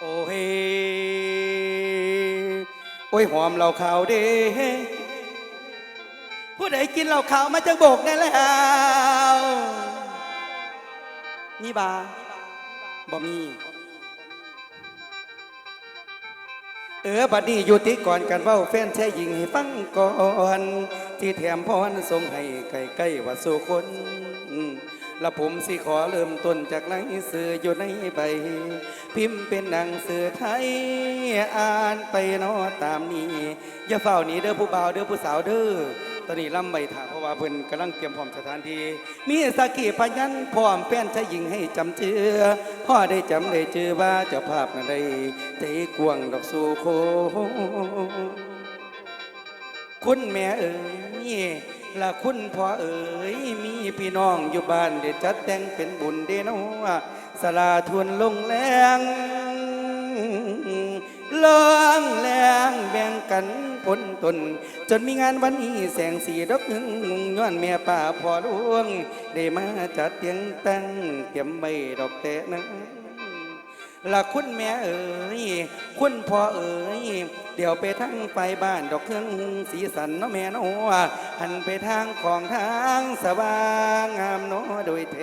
โอ้เฮโอ้ยหอมเหล่าขาวเด้ผู้ใดกินเหล่าขาวมาจะโบกได้แล้วนี่บาบ่มี เออบัดนี้อยู่ติก่อนกันเว้าแฟนแท้หญิงให้ฟังก่อน ที่แถมพรส่งให้ใกล้ๆว่าสู่คน และผมสิขอเริ่มต้นจากหนังสืออยู่ในใบ พิมพ์เป็นหนังสือไทย อ่านไปเนอตามนี้ อย่าเฝ้าหนีเด้อผู้บ่าวเด้อผู้สาวเด้อตอนนี้ล่ำใบถาเพราะว่าเพิ่นกำลังเตรียมพร้อมสถานที่มีสกขีพยันพร้อมแฟนชายหญิงให้จำเจือพ่อได้จำได้เจอว่าเจ้าภาพนั้นได้ใจกวางดอกสู่โคคุณแม่เอ๋ย ละคุณพ่อเอ๋ยมีพี่น้องอยู่บ้านเด็ดจัดแต่งเป็นบุญเดนอะสลาทวนลงแรงลองแรงแบ่งกันผลตน จนมีงานวันนี้แสงสีดอกหนึ่งย้อนแม่ป่าพอหลวง ได้มาจัดเตียงตั้งเตรียมไว้ดอกแต่นั้น ละคุณแม่เอ๋ยคุณพ่อเอ๋ยเดี๋ยวไปทางไปบ้านดอกเครื่องสีสันเนาะแม่เนาะหันไปทางของทางสว่างงามเนาะโดยเท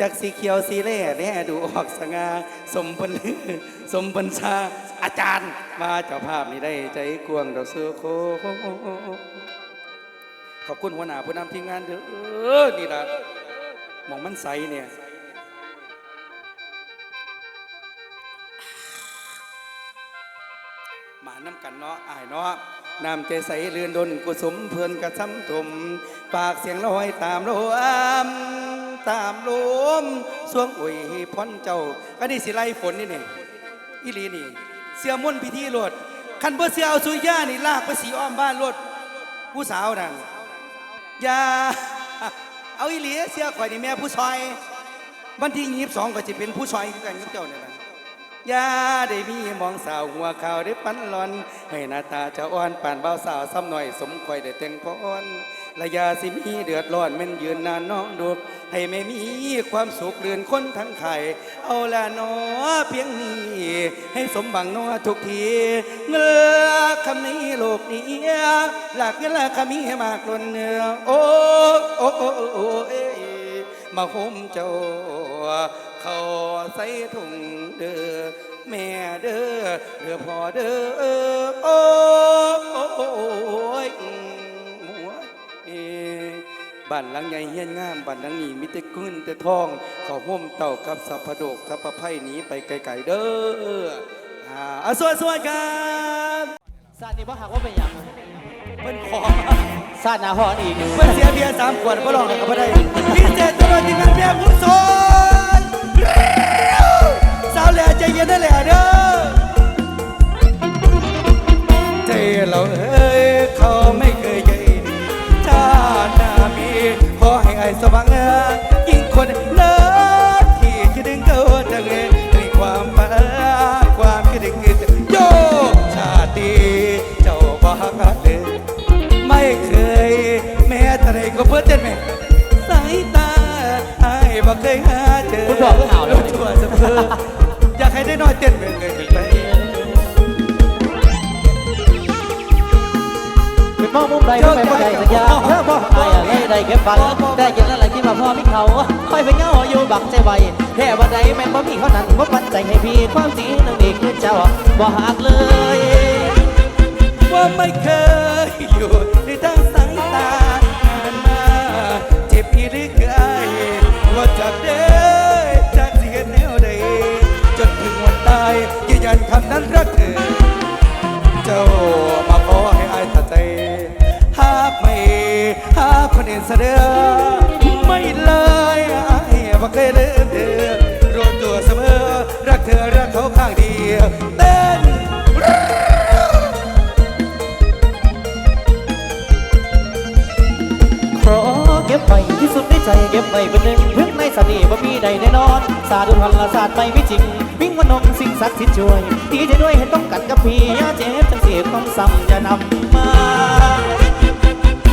จากสีเขียวสีแร่แน่ดูออกสง่าสมบันลือสมบัญชาอาจารย์มาเจ้าภาพนี่ได้ใจกวางดอกเสือโคขอบคุณหัวหน้าผู้นำทีมงานเด้อนี่ละมองมันใสเนี่ย น้ำกันเนาะอายเนาะน้ำใจใสเรือนดนกุสมเพลินกระซ้ำถมปากเสียงลอยตามลมตามลมสวงอุ่ยพ้นเจ้าก็นี่สิไล่ฝนนี่นี่อีลีนี่ เสียมุ่นพิธีโลดคันเพื่อเสียเอาสุริยานี่ลากไปสีอ้อมบ้านโลดผู้สาวนั่นอย่าเอาอีลีเสียข่อยนี่แม่ผู้ชอยวันที่ยี่สิบสองก็จะเป็นผู้ชอยกันกับเจ้าเนี่ยนะ ยาได้มีมองสาวหัวขาวได้ปันหลอน ให้หน้าตาเจ้าอ่อนปานเบาสาวซ้ำหน่อยสมคอยได้แต่งพรและยาสิมีเดือดร้อนม่นยืนนานน้องดูให้ไม่มีความสุขเรือนคนทั้งไข่เอาละนอเพียงนี้ ให้สมบังนอทุกทีเงือคำนี้โลกนี้หลักเงินละคำนี้มากล้นเนื้อโอ้โอ้โอ้โอ้เอ้มาห่มเจ้าเขา ใส่ถุงเด้อแม่เด้อเด้อพ่อเด้อโอ้ยหัวเอบ้านหลังใหญ่เฮียนงามบ้านหลังนี้มีแต่กุ้นแต่ทองเขาห่มเต่ากับสัพพโดกสัพพไพ่หนีไปไกลๆเด้ออ่าอะสวัสดีครับซาดนี่บ่หักว่าเป็นยังเพิ่นขอซาดนาฮอนอีกเพิ่นเสียเบียร์สามขวดก็ลองเลยก็บ่ได้พิเศษตัวที่เป็นเบียร์ผู้สน แหล่ใจเย็นได้แหล่เด้อใจเราเอ้ยเขาไม่เคยใหญ่ดีชาติหน้ามีขอให้ไอ้สว่างเอ้ยยิ่งคนเลิศที่คิดถึงเขาจังเลยด้วยความฝันความคิดถึงคิดถึงโยชาติดีเจ้าบ่ฮักเลยไม่เคย แม้แต่ใดก็เพื่อเต้นแม่สายตาไอ้ายบ่เคยหาเจอคุณบอกข่าวแล้ว ทั่วเสมออยากให้ ได้น้อยเต้นเป็นเลยไปเป็นมองมุมใดก็ไม่ได้สัญญาเธอบ่อายอะไรได้แค่ฟังได้ยินอะไรที่มาพ่อมีเขาคอยไปเงาอยู่บักใจไวแค่วันใดแม่นบ่มีเขานั้นบ่ปันใจให้พี่ความจริงนั่นเองคือเจ้าบ่หักเลยว่าไม่เคย ใจเก็บไว้เป็นหนึ่งพึ่งในสติบ่มีใดแน่นอน สาธุพันละศาสตร์ไม่ไม่จริง วิ่งวันนงสิ่งศักดิ์สิทธิ์ช่วย ดีใจด้วยให้ต้องกัดกับพี่ยาเจ็บจังเสียต้องซ้ำจะนำมา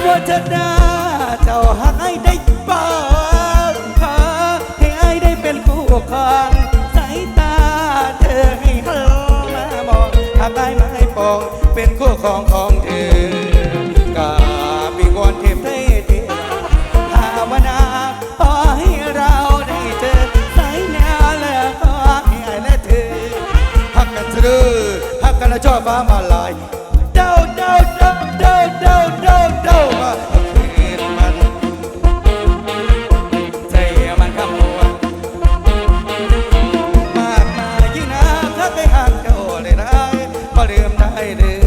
วัฒนาเจ้าหักไอ้ได้บ้างพาให้ไอ้ได้เป็นผู้ครองสายตาเธอให้หันมามองหากไอ้ไม่ปองเป็นคู่ครองของ never by my life. No, no, no, no, no, no, no. Hãy subscribe cho kênh Ghiền Mì Gõ Để không bỏ lỡ những video hấp dẫn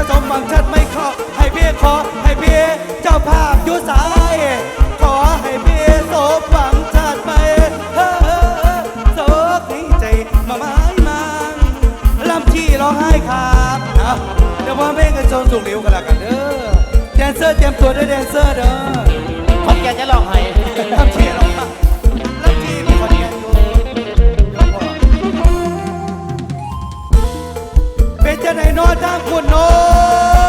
จะสมหวังฉันไม่ขอ ให้เพียขอ ให้เพียเจ้าภาพยุสาย ขอให้เพียสมหวังชัดไปเฮ้อโศกในใจมาไม้มังลำที่ร้องไห้ครับนะเดี๋ยวพ่อแม่กันจนสุกเหลวกันละกันเด้อแดนเซอร์เตรียมตัวด้วยแดนเซอร์เด้อคนแกจะร้องไห้ลำที่ร้องางคุณอน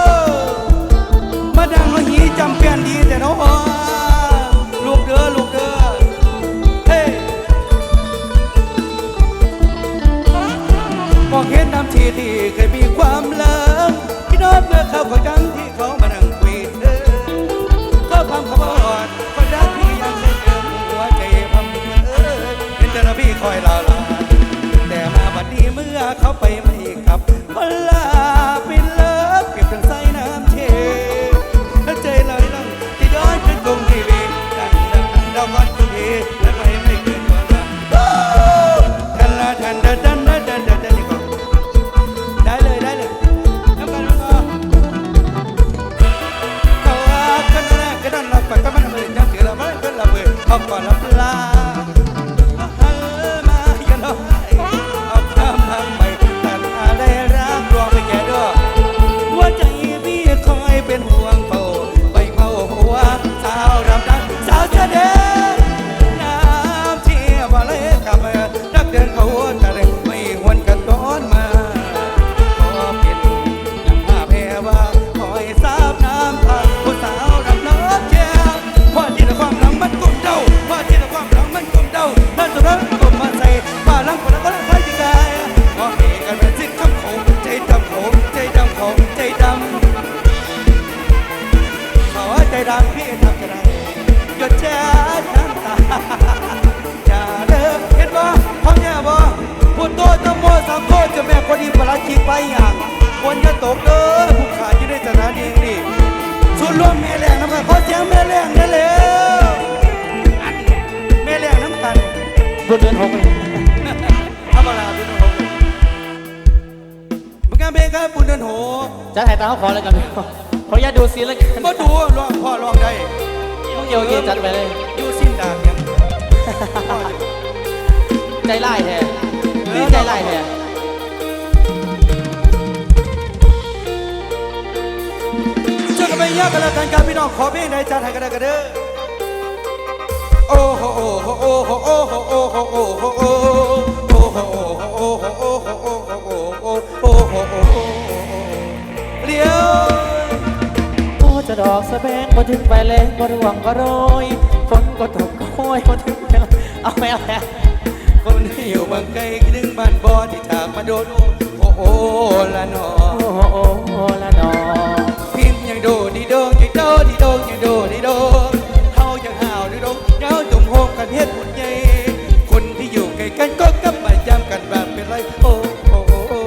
ไปอย่างควรจะตกเด้อผู้ขาอยู่ในสถานีนี่ส่วนร่วมแม่แรงน้ำกันขอเสียงแม่แรงนั่นแล้วแม่แรงน้ำตาลบนเดือนหกธรรมดาบนเดือนหกมันก็เบรกครับบนเดือนหกจะถ่ายตาเขาขอแล้วกันขออย่าดูซีแล้วกันก็ดูลองพ่อลองได้ต้องเยียวเยีจัดไปเลยอยู่สิ้นดากยังใจไล่แท้ใจไล่แท้ เยอะกันแล้วกันครับพี่น้องขอเพลงใดจัดให้กันได้กันเด้อโอ้โหโอ้โหโอ้โหโอ้โหโอ้โหโอ้โหโอ้โหโอ้โหโอ้โหโอ้โหโอ้โหโอ้โหโอ้โหเลี้ยวโอ้จะดอกสะแบงมาถึงไปแรงก็ร่วงก็โรยฝนก็ตกก็ห้อยมอถึงเอาไม่เอาแล้วคนที่อยู่บางไกลดึงบ้านบ่อที่จากมาโดนโอ้โหละนอโอ้โหละนอ โดดีโดยังโดดีโดยังโดดีโดเฮาอยังห่าวดีโดเงาตุ่มโฮมกันเฮ็ดหุ่นใหญ่คนที่อยู่ไกล้กันก็กลับมาย้ำกันแบบเป็นไรโอ้โอ้โอ้โอ้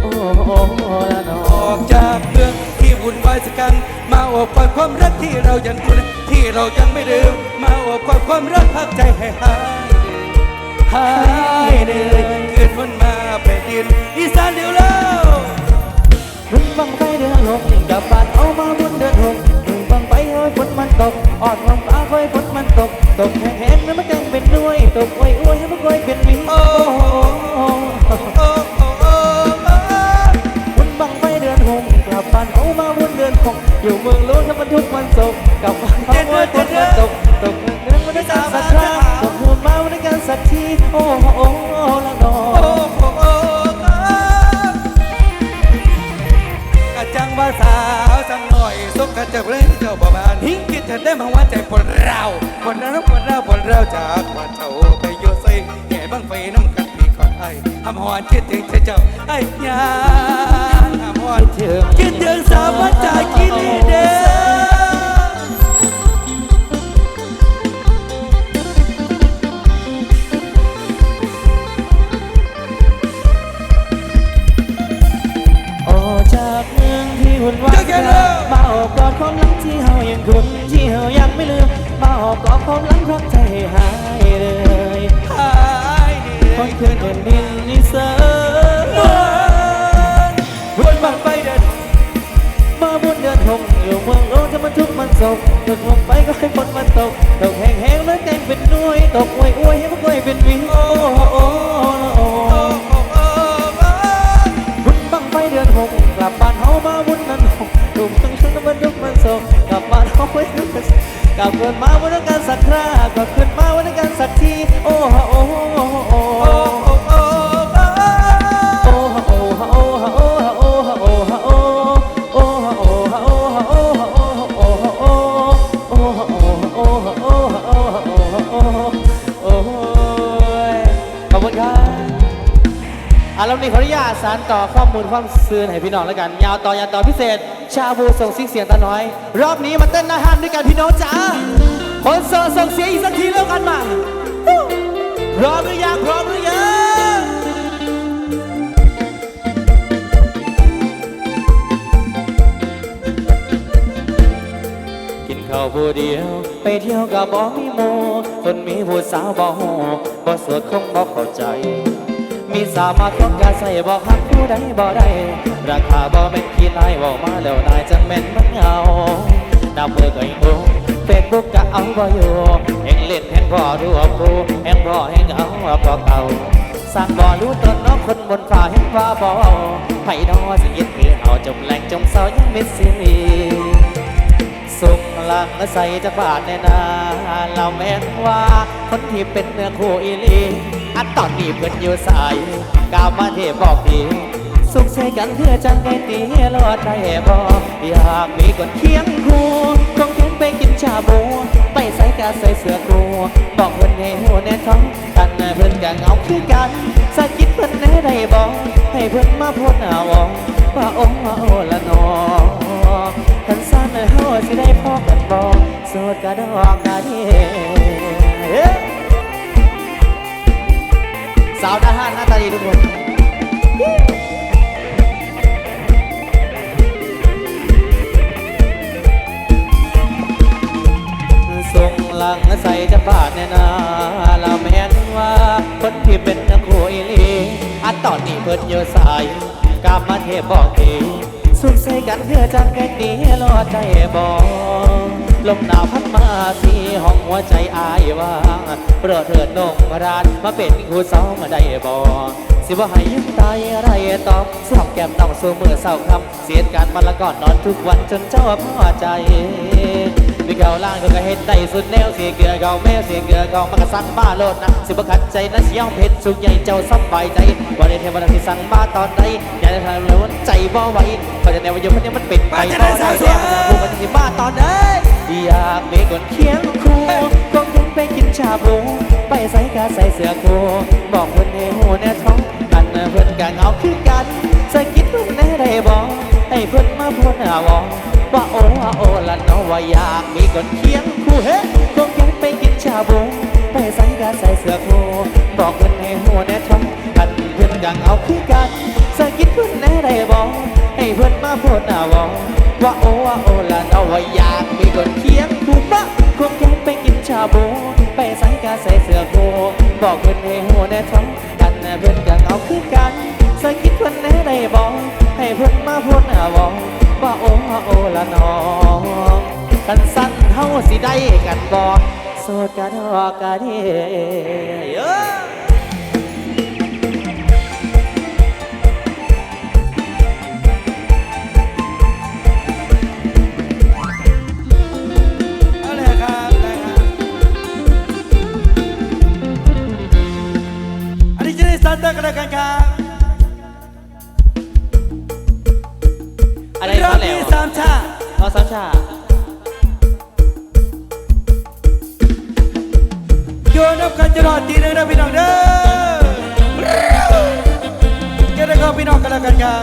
โอ้โอ้โอ้ละนอออกจากเมืองที่วุ่นวายสักกัน มาอบกอดความรักที่เรายังคุ้นที่เรายังไม่ลืมมาอบกอดความรักพักใจให้หายหายเหนื่อยคืนวันมาแผ่นดินอีสานเดียว หกกับบ้านเอามาบนเดือนหกมึงบังไฟเฮ้ยฝนมันตกออดลมฟ้าเฮ้ยฝนมันตก ตกแห้งๆแล้วมันจังเป็นด้วยตกอวยอวยให้มันกวยเป็นหวีโอ้โอ้โอ้โอ้โอ้โอ้โอ้บุญบังไฟเดือนหกกลับบ้านเอามาบุญเดือนหกอยู่เมืองลุ้นถ้ามันทุกวันศุกร์ นน้ำฝนเราจากบ้านเจ้าไปโยใส่แห่บังไฟน้ำกันปีก่อนไอ้ทำหอนคิดถึงเจ้าไอ้ยา มันทุกมันโศกกลับบ้านเฮาไว้ทุกข์มันกลับเกิดมาวันการสักคราก็ขึ้นมาวันการสักทีโอ้โอ้โอ้โอ้โอ้โอ้โอ้โอ้โอ้ฮะโอ้ฮะโอ้ฮะโอ้ฮะโอ้ฮะโอ้ฮะโอ้โอ้ฮะโอ้ฮะโอ้ฮะโอ้ฮะโอ้ฮะโอ้ฮะโอ้โอ้ฮะโอ้ฮะโอ้ฮะโอ้ฮะโอ้ฮะโอ้ฮะโอ้โอ้ยขอบคุณครับอะแล้วนี้ขออนุญาตสารต่อข้อมูลความซื่อให้พี่น้องแล้วกัน ยาวต่อยาวต่อพิเศษ ชาบูส่งซิกเสียงตาน้อย รอบนี้มาเต้นหน้าห้านด้วยกันพี่น้องจ๋าคนเสิร์ฟส่งเสียงอีกสักทีแล้วกันมาพร้อมหรือยังพร้อมหรือยังกินข้าวผู้เดียว ไปเที่ยวกับบ่มีโมคนมีผู้สาวบ่ฮู้บ่สวดคงบ่เข้าใจ มีสามารถต้องการใส่บ่ฮักผู้ใดบ่ได้ ราคาบ่แม่นขี้นายว้ามาแล้วนายจังแม่นมันเงานับเบอร์ก็ยังบ่เฟซบุ๊กก็เอาบ่อยู่แห่งเล่นแห่งบ่ดูอับกูแห่งบ่แห่งเอาก็เก่าสร้างบ่รู้ตนน้องคนบนฟ้าเห็นว่าบ่ไผดอสิยึดคือเอาจมแหลงจมเศร้ายังมิดสิลีสุกหลังใส่จะบาดในนาเราแม่นว่าคนที่เป็นเนื้อคู่อีลีอันตอนนี้เพื่อนอยู่สายกาวมาเทบอกดี สุขใส่กันเพื่อจังไงตีรอดได้บ่อยากมีคนเคียงคู่คงเข็นไปกินชาบูไปใส่กาใส่เสื้อครูบอกเพื่อนให้หัวแน่ท้องกันเพื่อนก็เงาคือกันสะกิดเพื่อนแน่ได้บ่ให้เพื่อนมาพูดหน้าวองว่าโอ้ว่าโอ้ละนอทันสั้นเลยเฮาสิได้พอกันบ่โสดกะดอกกะเดสาวหน้าห้านหน้าตาดีทุกคน หลังใส่จะบาดแน่นาละแม่นว่าคนที่เป็นนักโคอีหลีอันตอนนี้เพิ่นอยู่สายกลับมาเทพบอกทีสุขใส่กันเพื่อจังแกงดีรอดได้บ่ลมหนาวพัดมาสีห้องหัวใจอายว่างโปรดเถิดนงรานมาเป็นคู่สองได้บ่สิว่าให้ยืมตายอะไรตอบสอบแก้มต้องสู้มือเศร้าคำเสียดการมาละก่อนนอนทุกวันจนเจ้าพอใจ มีเกาล่างก็เห็นได้สุดแนวเสียเกลือเกาแม่เสียเกลือเกามากระสังบ้าโลดนะสิบขัดใจนะสิยอมเพชรสุขใหญ่เจ้าสบายใจวันนี้เทวดาที่สั่งมาตอนใดอย่าได้ทำเลยวันใจบ่ไหวเพราะจะแนวอยู่คนนี้มันเป็นไปบ่ได้แล้วผู้มันสิมาตอนใดอยากมีคนเคียงคู่ก็คงไปกินชาบูไปใส่กาใส่เสื้อคู่บอกเพื่อนให้หูแน่ท้องกันเพื่อนกันเอาคือกันสะกิดเพื่อนแน่ได้บอกให้เพื่อนมาพูดหน้าวอง ว่าโอ้ว่าโอ้ละน้องว่าอยากมีคนเคียงคู่เฮ้คงแค่ไปกินชาบูไปใส่กาใส่เสื้อโคบอกเพื่อนให้หัวแน่ท้องกันเพื่อนกังเอาคือกันสะกิดเพื่อนแน่ได้บอกให้เพื่อนมาพูดหน้าวองว่าโอ้ว่าโอ้ละน้องว่าอยากมีคนเคียงคู่ปะคงแค่ไปกินชาบูไปใส่กาใส่เสื้อโคบอกเพื่อนให้หัวแน่ท้องกันเพื่อนกังเอาคือกันสะกิดเพื่อนแน่ได้บอกให้เพื่อนมาพูดหน้าวอง ว่าโอ้โอ้ละน้องสันสั้นเฮาสิได้กันบ่โสดกะดอกกะเดเอ้อเอาเลยครับ รอบที่สามชาเอาสามชาโยนนับกันจะรอตีเลยนะพี่น้องเด้อแกได้ก็พี่น้องกันล้กันครับ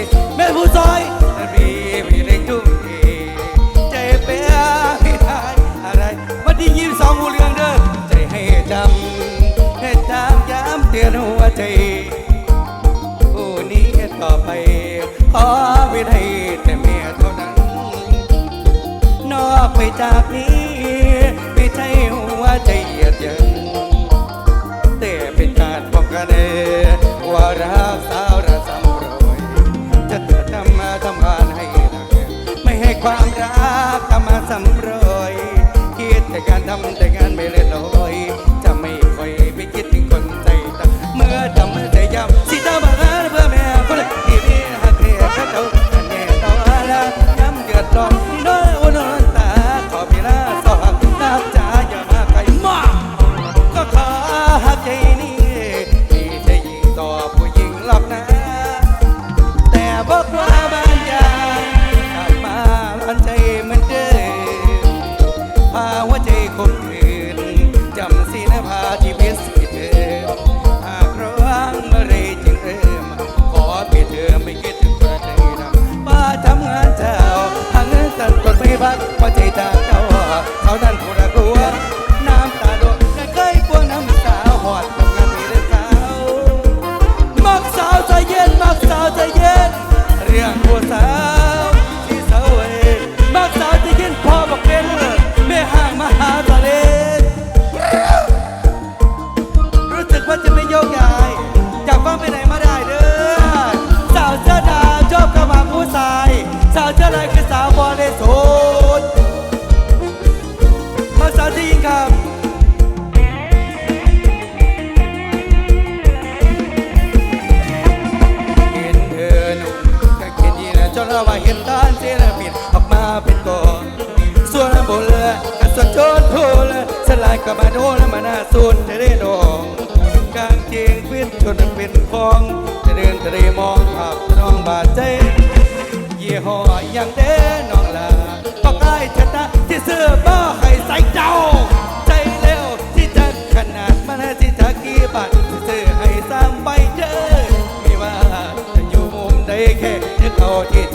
ิแม่ผู้ซอยรีวิเลยทุ่มเทใจเปียไม่ได้อะไรวันี้ยิ้มสองหูเรื่องเด้อใจให้จำให้จำย้ำเตือนหัวใจผู้นี้ต่อไปขอวิไทยแต่เมียเท่านั้น นอกไปจากนี้ สำรอยคิดแต่การทำแต่งานไม่ ทะเมองภาพน้องบาดเจ็บยี่ห้อยังเด้น้องลาปากไอ้ชตาที่เสื้อบ้าไข่ใส่เจ้า ใจเร็วที่จะขนาดมันที่ทักกี่บาทเสื้อให้สามใบเยอะไม่ว่าจะอยู่มุมใดแค่เธอเขาที่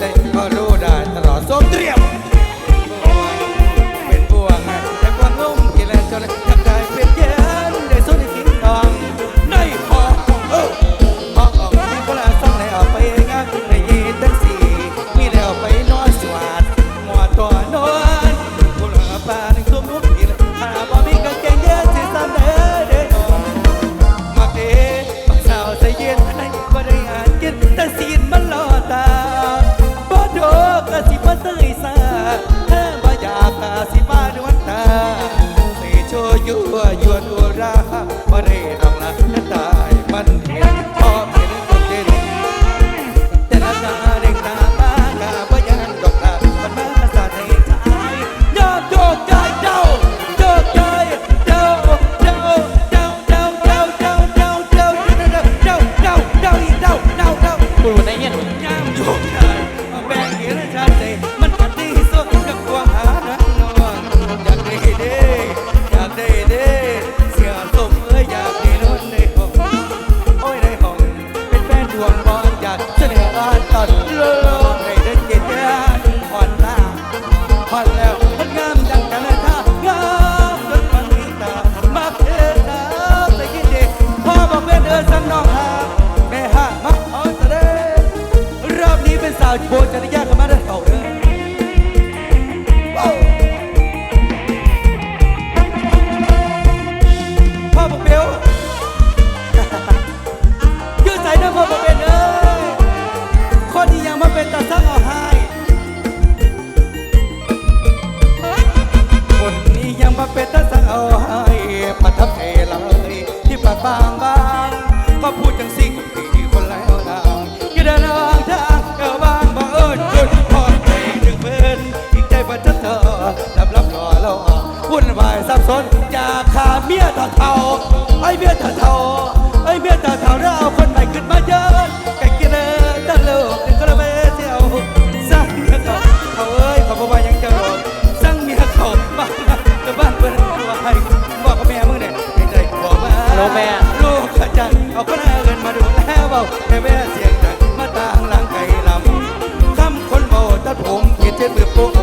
แม่ลูกขจันเอาคนเงินมาดูแลเบาแม่แม่เสียงดังมาต่างหลังไก่ลำคำคนเบาตัดผมเกียนเจ็บมือโป้ง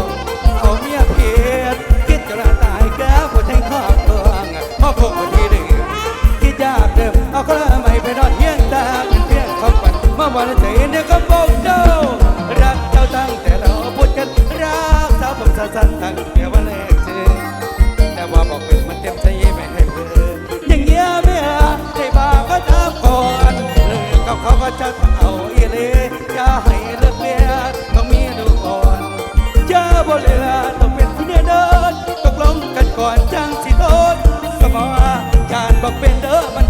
เอาเมียเพียรคิดจะลตายก้าวแทงครอบครัวพ่อพกที่เดิมคิดยากเดิมเอาคนใหม่ไปนอนเฮียงตาเป็นเพียงของฝันเมื่อวันใจเนี่ยก็ ว่าจะต้องเอาอีเลอย่าให้เลิกเลียต้องมีดูก่อนเจอบ่เหลือต้องเป็นผู้เนื้อเดินตกลงกันก่อนจังสิโดนก็มาการบอกเป็นเด้อ